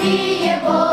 радіє Бог.